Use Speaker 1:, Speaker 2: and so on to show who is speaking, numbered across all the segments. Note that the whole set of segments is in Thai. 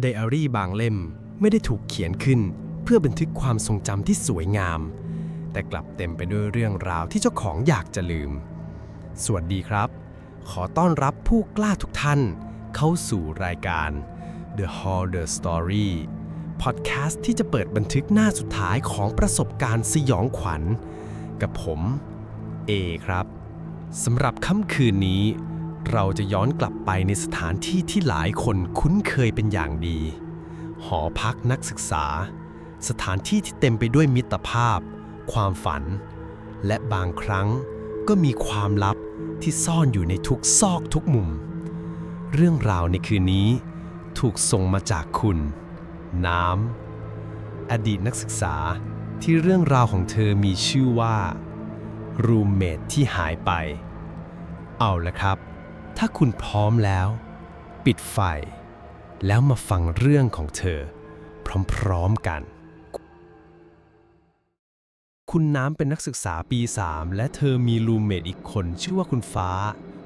Speaker 1: ไดอารี่บางเล่มไม่ได้ถูกเขียนขึ้น เพื่อบันทึกความทรงจำที่สวยงาม แต่กลับเต็มไปด้วยเรื่องราวที่เจ้าของอยากจะลืม สวัสดีครับ ขอต้อนรับผู้กล้าทุกท่าน เข้าสู่รายการ The Hall the Story พอดแคสต์ที่จะเปิดบันทึกหน้าสุดท้ายของประสบการณ์สยองขวัญ กับผม เอครับสำหรับค่ำคืนนี้ เราจะย้อนกลับไปในสถานที่ที่หลายคนคุ้นเคยเป็นอย่างดี หอพักนักศึกษา สถานที่ที่เต็มไปด้วยมิตรภาพ ความฝัน และบางครั้งก็มีความลับที่ซ่อนอยู่ในทุกซอกทุกมุม เรื่องราวในคืนนี้ถูกส่งมาจากคุณ น้ำ อดีตนักศึกษาที่เรื่องราวของเธอมีชื่อว่ารูมเมทที่หายไป เอาละครับ ถ้าคุณพร้อมแล้ว ปิดไฟ แล้วมาฟังเรื่องของเธอ พร้อมๆกัน คุณน้ำเป็นนักศึกษาปี 3 และเธอมีรูเมทอีกคนชื่อว่าคุณฟ้า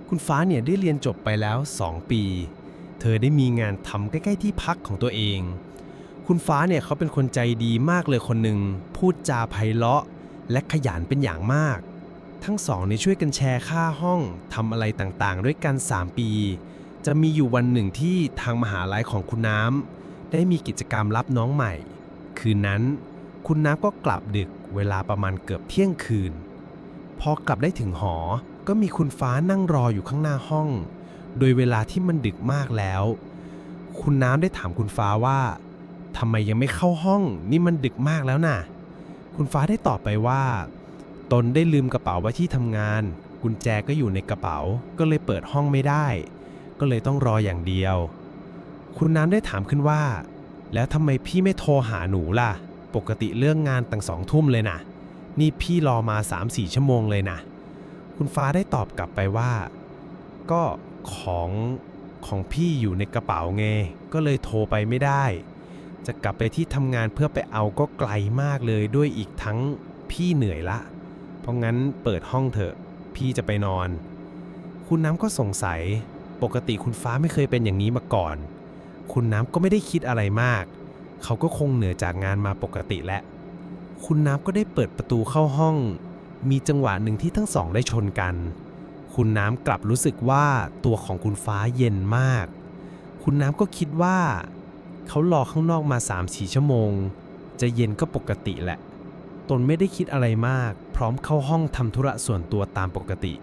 Speaker 1: คุณฟ้าเนี่ยได้เรียนจบไปแล้ว 2 ปี เธอได้มีงานทำใกล้ๆที่พักของตัวเอง คุณฟ้าเนี่ยเขาเป็นคนใจดีมากเลยคนหนึ่งพูดจาไพเราะ และขยันเป็นอย่างมาก ทั้งสองนี่ช่วยกันแชร์ค่าห้องทำอะไรต่างๆ ด้วยกัน 3 ปี จะมีอยู่วันหนึ่งที่ทางมหาลัยของคุณน้ำได้มีกิจกรรมรับน้องใหม่ คืนนั้น คุณน้ำก็กลับดึกเวลาประมาณเกือบเที่ยงคืน พอกลับได้ถึงหอ ก็มีคุณฟ้านั่งรออยู่ข้างหน้าห้อง โดยเวลาที่มันดึกมากแล้ว คุณน้ำได้ถามคุณฟ้าว่าทำไมยังไม่เข้าห้อง นี่มันดึกมากแล้วน่ะ คุณฟ้าได้ตอบไปว่า ตนได้ลืมกระเป๋าไว้ที่ทำงาน กุญแจก็อยู่ในกระเป๋า ก็เลยเปิดห้องไม่ได้ ก็เลยต้องรออย่างเดียว คุณน้ำได้ถามขึ้นว่า แล้วทำไมพี่ไม่โทรหาหนูล่ะ ปกติเรื่องงานตั้งสองทุ่มเลยนะนี่พี่รอมา3-4ชั่วโมงเลยนะคุณฟ้าได้ตอบกลับไปว่า ก็ของของพี่อยู่ในกระเป๋าไง ก็เลยโทรไปไม่ได้ จะกลับไปที่ทำงานเพื่อไปเอาก็ไกลมากเลยด้วยอีกทั้งพี่เหนื่อยละ ราะงั้นเปิดห้องเถอะ พี่จะไปนอน คุณน้ำก็สงสัย ปกติคุณฟ้าไม่เคยเป็นอย่างนี้มาก่อน คุณน้ำก็ไม่ได้คิดอะไรมาก เขาก็คงเหนื่อยจากงานมาปกติแหละ คุณน้ำก็ได้เปิดประตูเข้าห้อง มีจังหวะหนึ่งที่ทั้งสองได้ชนกัน คุณน้ำกลับรู้สึกว่าตัวของคุณฟ้าเย็นมาก คุณน้ำก็คิดว่า เขารอข้างนอกมา3-4ชั่วโมง จะเย็นก็ปกติแหละ ตนไม่ได้คิดอะไรมาก พร้อมเข้าห้องทำธุระส่วนตัวตามปกติ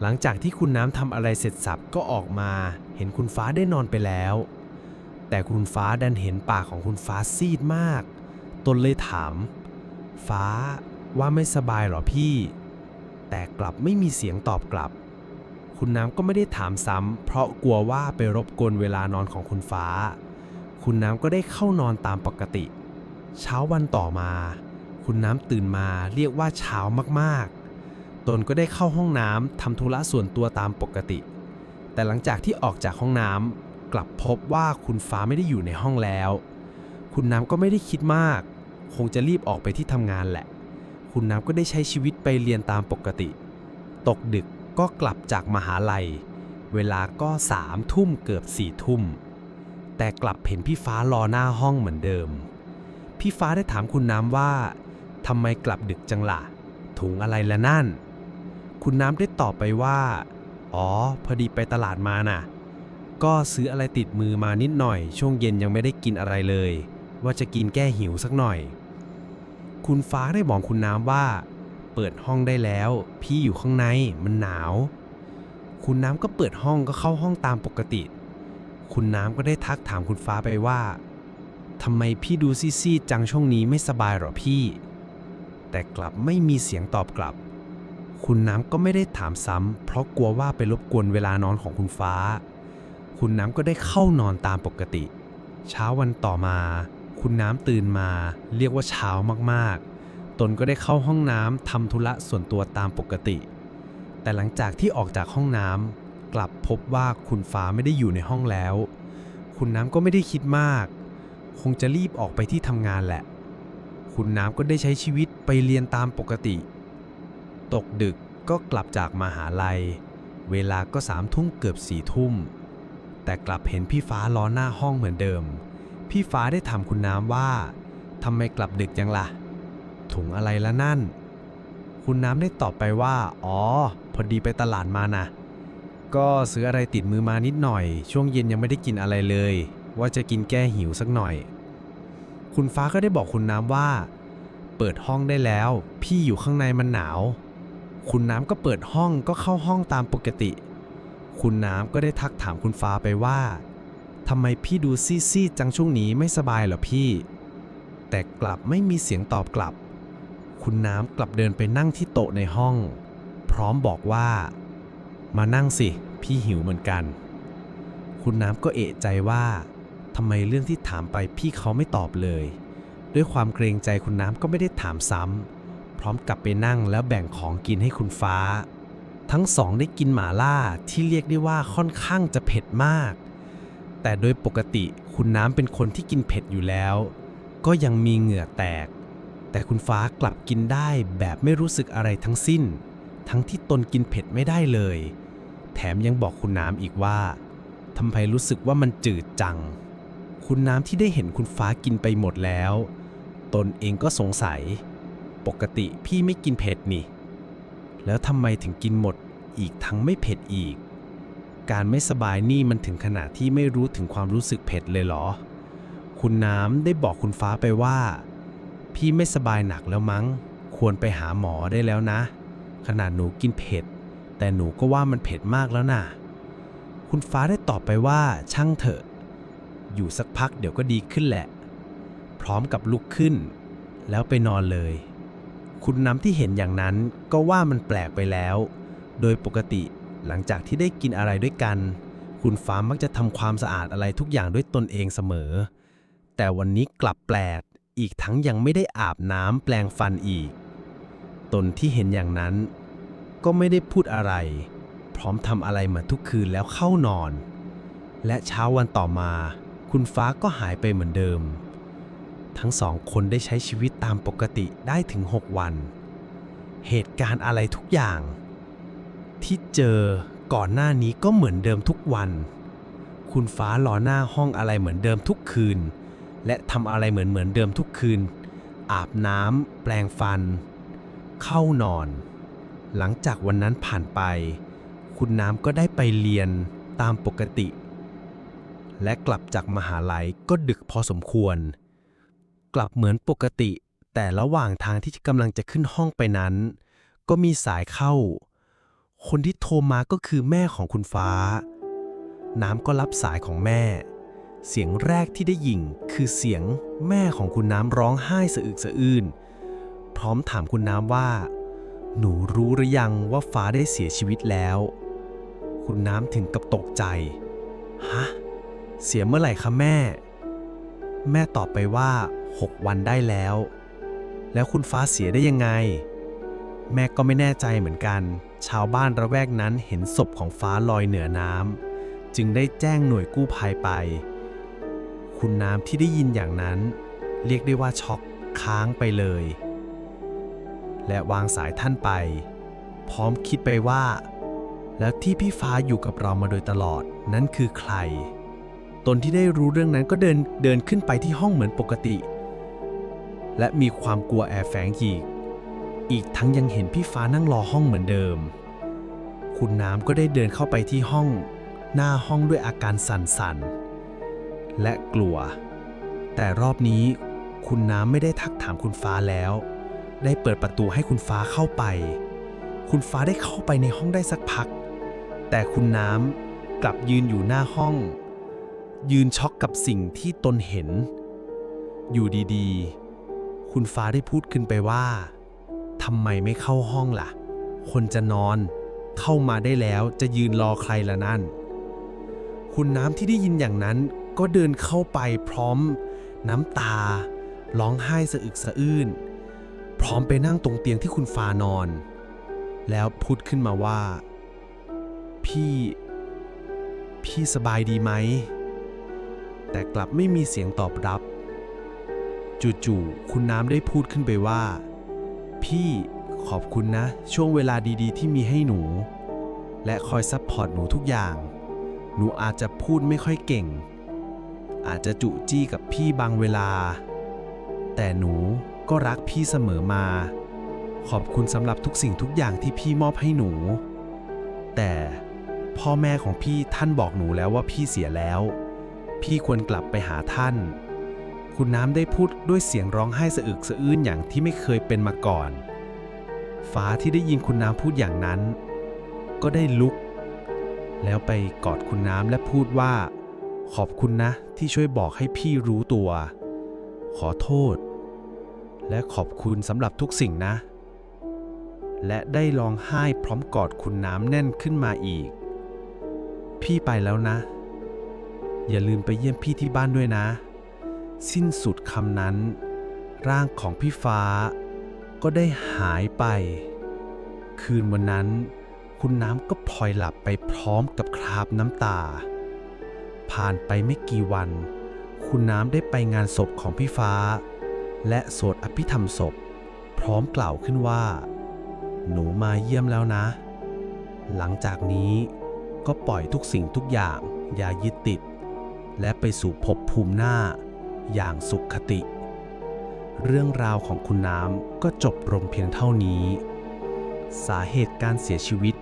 Speaker 1: หลังจากที่คุณน้ำทำอะไรเสร็จสับก็ออกมา เห็นคุณฟ้าได้นอนไปแล้ว แต่คุณฟ้าดันเห็นปากของคุณฟ้าซีดมาก ตนเลยถาม ฟ้าว่าไม่สบายหรอพี่ แต่กลับไม่มีเสียงตอบกลับ คุณน้ำก็ไม่ได้ถามซ้ำเพราะกลัวว่าไปรบกวนเวลานอนของคุณฟ้า คุณน้ำก็ได้เข้านอนตามปกติ เช้าวันต่อมา คุณน้ำตื่นมาเรียกว่าเช้ามากๆ ตนก็ได้เข้าห้องน้ำทำธุระส่วนตัวตามปกติ แต่หลังจากที่ออกจากห้องน้ำกลับพบว่าคุณฟ้าไม่ได้อยู่ในห้องแล้ว คุณน้ำก็ไม่ได้คิดมาก คงจะรีบออกไปที่ทำงานแหละ คุณน้ำก็ได้ใช้ชีวิตไปเรียนตามปกติ ตกดึกก็กลับจากมหาลัย เวลาก็สามทุ่มเกือบสี่ทุ่ม แต่กลับเห็นพี่ฟ้ารอหน้าห้องเหมือนเดิม พี่ฟ้าได้ถามคุณน้ำว่า ทำไมกลับดึกจังละ่ะ ถุงอะไรละนั่น คุณน้ำได้ตอบไปว่า อ๋อ พอดีไปตลาดมาน่ะ ก็ซื้ออะไรติดมือมานิดหน่อย ช่วงเย็นยังไม่ได้กินอะไรเลย ว่าจะกินแก้หิวสักหน่อย คุณฟ้าได้บอกคุณน้ำว่า เปิดห้องได้แล้ว พี่อยู่ข้างในมันหนาว คุณน้ำก็เปิดห้องก็เข้าห้องตามปกติ คุณน้ำก็ได้ทักถามคุณฟ้าไปว่าทำไมพี่ดูซีดๆจังช่วงนี้ไม่สบายหรอพี่ แต่กลับไม่มีเสียงตอบกลับ คุณน้ำก็ไม่ได้ถามซ้ำเพราะกลัวว่าไปรบกวนเวลานอนของคุณฟ้า คุณน้ำก็ได้เข้านอนตามปกติ เช้าวันต่อมา คุณน้ำตื่นมา เรียกว่าเช้ามากๆ ตนก็ได้เข้าห้องน้ำทำธุระส่วนตัวตามปกติ แต่หลังจากที่ออกจากห้องน้ำกลับพบว่าคุณฟ้าไม่ได้อยู่ในห้องแล้ว คุณน้ำก็ไม่ได้คิดมาก คงจะรีบออกไปที่ทำงานแหละ คุณน้ำก็ได้ใช้ชีวิตไปเรียนตามปกติ ตกดึกก็กลับจากมหาลัย เวลาก็สามทุ่มเกือบสี่ทุ่ม แต่กลับเห็นพี่ฟ้ารอหน้าห้องเหมือนเดิม พี่ฟ้าได้ถามคุณน้ำว่าทำไมกลับดึกจังล่ะ ถุงอะไรละนั่น คุณน้ำได้ตอบไปว่า อ๋อ พอดีไปตลาดมานะก็ซื้ออะไรติดมือมานิดหน่อย ช่วงเย็นยังไม่ได้กินอะไรเลย ว่าจะกินแก้หิวสักหน่อย คุณฟ้าก็ได้บอกคุณน้ำว่า เปิดห้องได้แล้ว พี่อยู่ข้างในมันหนาว คุณน้ำก็เปิดห้องก็เข้าห้องตามปกติ คุณน้ำก็ได้ทักถามคุณฟ้าไปว่าทำไมพี่ดูซีดๆจังช่วงนี้ไม่สบายเหรอพี่ แต่กลับไม่มีเสียงตอบกลับ คุณน้ำกลับเดินไปนั่งที่โต๊ะในห้อง พร้อมบอกว่า มานั่งสิ พี่หิวเหมือนกัน คุณน้ำก็เอะใจว่า ทำไมเรื่องที่ถามไปพี่เขาไม่ตอบเลย ด้วยความเกรงใจคุณน้ำก็ไม่ได้ถามซ้ำพร้อมกลับไปนั่งแล้วแบ่งของกินให้คุณฟ้า ทั้งสองได้กินหมาล่าที่เรียกได้ว่าค่อนข้างจะเผ็ดมาก แต่โดยปกติคุณน้ำเป็นคนที่กินเผ็ดอยู่แล้ว ก็ยังมีเหงื่อแตก แต่คุณฟ้ากลับกินได้แบบไม่รู้สึกอะไรทั้งสิ้น ทั้งที่ตนกินเผ็ดไม่ได้เลย แถมยังบอกคุณน้ำอีกว่าทำไมรู้สึกว่ามันจืดจัง คุณน้ำที่ได้เห็นคุณฟ้ากินไปหมดแล้ว ตนเองก็สงสัย ปกติพี่ไม่กินเผ็ดนี่ แล้วทำไมถึงกินหมดอีกทั้งไม่เผ็ดอีก การไม่สบายนี่มันถึงขนาดที่ไม่รู้ถึงความรู้สึกเผ็ดเลยเหรอ คุณน้ำได้บอกคุณฟ้าไปว่า พี่ไม่สบายหนักแล้วมั้ง ควรไปหาหมอได้แล้วนะ ขนาดหนูกินเผ็ด แต่หนูก็ว่ามันเผ็ดมากแล้วน่ะ คุณฟ้าได้ตอบไปว่าช่างเถอะ อยู่สักพักเดี๋ยวก็ดีขึ้นแหละ พร้อมกับลุกขึ้น แล้วไปนอนเลย คุณน้ำที่เห็นอย่างนั้นก็ว่ามันแปลกไปแล้ว โดยปกติหลังจากที่ได้กินอะไรด้วยกัน คุณฟ้ามักจะทำความสะอาดอะไรทุกอย่างด้วยตนเองเสมอ แต่วันนี้กลับแปลก อีกทั้งยังไม่ได้อาบน้ำแปลงฟันอีก ตนที่เห็นอย่างนั้น ก็ไม่ได้พูดอะไร พร้อมทำอะไรเหมือนทุกคืนแล้วเข้านอน และเช้าวันต่อมา คุณฟ้าก็หายไปเหมือนเดิม ทั้งสองคนได้ใช้ชีวิตตามปกติได้ถึง 6 วัน เหตุการณ์อะไรทุกอย่าง ที่เจอก่อนหน้านี้ก็เหมือนเดิมทุกวัน คุณฟ้ารอหน้าห้องอะไรเหมือนเดิมทุกคืน และทำอะไรเหมือนเหมือนเดิมทุกคืน อาบน้ำแปลงฟัน เข้านอน หลังจากวันนั้นผ่านไป คุณน้ำก็ได้ไปเรียนตามปกติ และกลับจากมหาลัยก็ดึกพอสมควร กลับเหมือนปกติ แต่ระหว่างทางที่กำลังจะขึ้นห้องไปนั้น ก็มีสายเข้า คนที่โทรมาก็คือแม่ของคุณฟ้า น้ำก็รับสายของแม่ เสียงแรกที่ได้ยินคือเสียงแม่ของคุณน้ำร้องไห้สะอึกสะอื้นพร้อมถามคุณน้ำว่า หนูรู้หรือยังว่าฟ้าได้เสียชีวิตแล้ว คุณน้ำถึงกับตกใจ ฮะ เสียเมื่อไหร่คะแม่ แม่ตอบไปว่า 6 วันได้แล้ว แล้วคุณฟ้าเสียได้ยังไง แม่ก็ไม่แน่ใจเหมือนกัน ชาวบ้านระแวกนั้นเห็นศพของฟ้าลอยเหนือน้ำจึงได้แจ้งหน่วยกู้ภัยไป คุณน้ำที่ได้ยินอย่างนั้น เรียกได้ว่าช็อกค้างไปเลย และวางสายท่านไป พร้อมคิดไปว่า แล้วที่พี่ฟ้าอยู่กับเรามาโดยตลอดนั้นคือใคร ตนที่ได้รู้เรื่องนั้นก็เดินเดินขึ้นไปที่ห้องเหมือนปกติ และมีความกลัวแอบแฝงอีก อีกทั้งยังเห็นพี่ฟ้านั่งรอห้องเหมือนเดิม คุณน้ำก็ได้เดินเข้าไปที่ห้อง หน้าห้องด้วยอาการสั่นๆ และกลัว แต่รอบนี้คุณน้ำไม่ได้ทักถามคุณฟ้าแล้ว ได้เปิดประตูให้คุณฟ้าเข้าไป คุณฟ้าได้เข้าไปในห้องได้สักพัก แต่คุณน้ำกลับยืนอยู่หน้าห้อง ยืนช็อกกับสิ่งที่ตนเห็น อยู่ดีๆ คุณฟ้าได้พูดขึ้นไปว่าทำไมไม่เข้าห้องล่ะ คนจะนอนเข้ามาได้แล้วจะยืนรอใครละนั่น คุณน้ำที่ได้ยินอย่างนั้นก็เดินเข้าไปพร้อม น้ำตา ร้องไห้สะอึกสะอื้น พร้อมไปนั่งตรงเตียงที่คุณฟ้านอน แล้วพูดขึ้นมาว่า พี่ พี่สบายดีไหม แต่กลับไม่มีเสียงตอบรับ จู่ๆคุณน้ำได้พูดขึ้นไปว่า พี่ขอบคุณนะ ช่วงเวลาดีๆ ที่มีให้หนู และคอยซัพพอร์ตหนูทุกอย่าง หนูอาจจะพูดไม่ค่อยเก่ง อาจจะจุจี้กับพี่บางเวลา แต่หนูก็รักพี่เสมอมา ขอบคุณสำหรับทุกสิ่งทุกอย่างที่พี่มอบให้หนู แต่พ่อแม่ของพี่ท่านบอกหนูแล้วว่าพี่เสียแล้ว พี่ควรกลับไปหาท่าน คุณน้ำได้พูดด้วยเสียงร้องไห้สะอึกสะอื้นอย่างที่ไม่เคยเป็นมาก่อน ฟ้าที่ได้ยินคุณน้ำพูดอย่างนั้น ก็ได้ลุก แล้วไปกอดคุณน้ำและพูดว่า ขอบคุณนะที่ช่วยบอกให้พี่รู้ตัว ขอโทษ และขอบคุณสำหรับทุกสิ่งนะ และได้ร้องไห้พร้อมกอดคุณน้ำแน่นขึ้นมาอีก พี่ไปแล้วนะ อย่าลืมไปเยี่ยมพี่ที่บ้านด้วยนะ สิ้นสุดคำนั้น ร่างของพี่ฟ้า ก็ได้หายไป คืนวันนั้น คุณน้ำก็พลอยหลับไปพร้อมกับคราบน้ำตา ผ่านไปไม่กี่วัน คุณน้ำได้ไปงานศพของพี่ฟ้า และสวดอภิธรรมศพ พร้อมกล่าวขึ้นว่า หนูมาเยี่ยมแล้วนะ หลังจากนี้ก็ปล่อยทุกสิ่งทุกอย่างอย่ายึดติด และไปสู่ภพภูมิหน้าอย่างสุขคติ เรื่องราวของคุณน้ำก็จบลงเพียงเท่านี้ สาเหตุการเสียชีวิต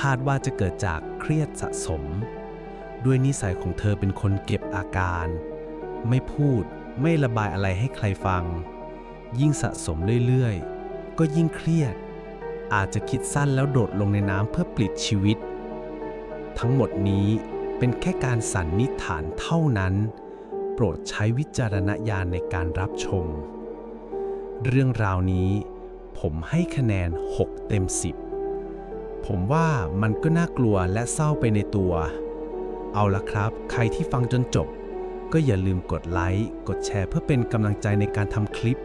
Speaker 1: คาดว่าจะเกิดจากเครียดสะสม ด้วยนิสัยของเธอเป็นคนเก็บอาการ ไม่พูดไม่ระบายอะไรให้ใครฟัง ยิ่งสะสมเรื่อยๆ ก็ยิ่งเครียด อาจจะคิดสั้นแล้วโดดลงในน้ำเพื่อปลิดชีวิต ทั้งหมดนี้ เป็นแค่การสันนิษฐานเท่านั้น โปรดใช้วิจารณญาณในการรับชม เรื่องราวนี้ ผมให้คะแนน 6 เต็ม 10 ผมว่ามันก็น่ากลัวและเศร้าไปในตัว เอาละครับ ใครที่ฟังจนจบ ก็อย่าลืมกดไลค์ กดแชร์เพื่อเป็นกำลังใจในการทำคลิป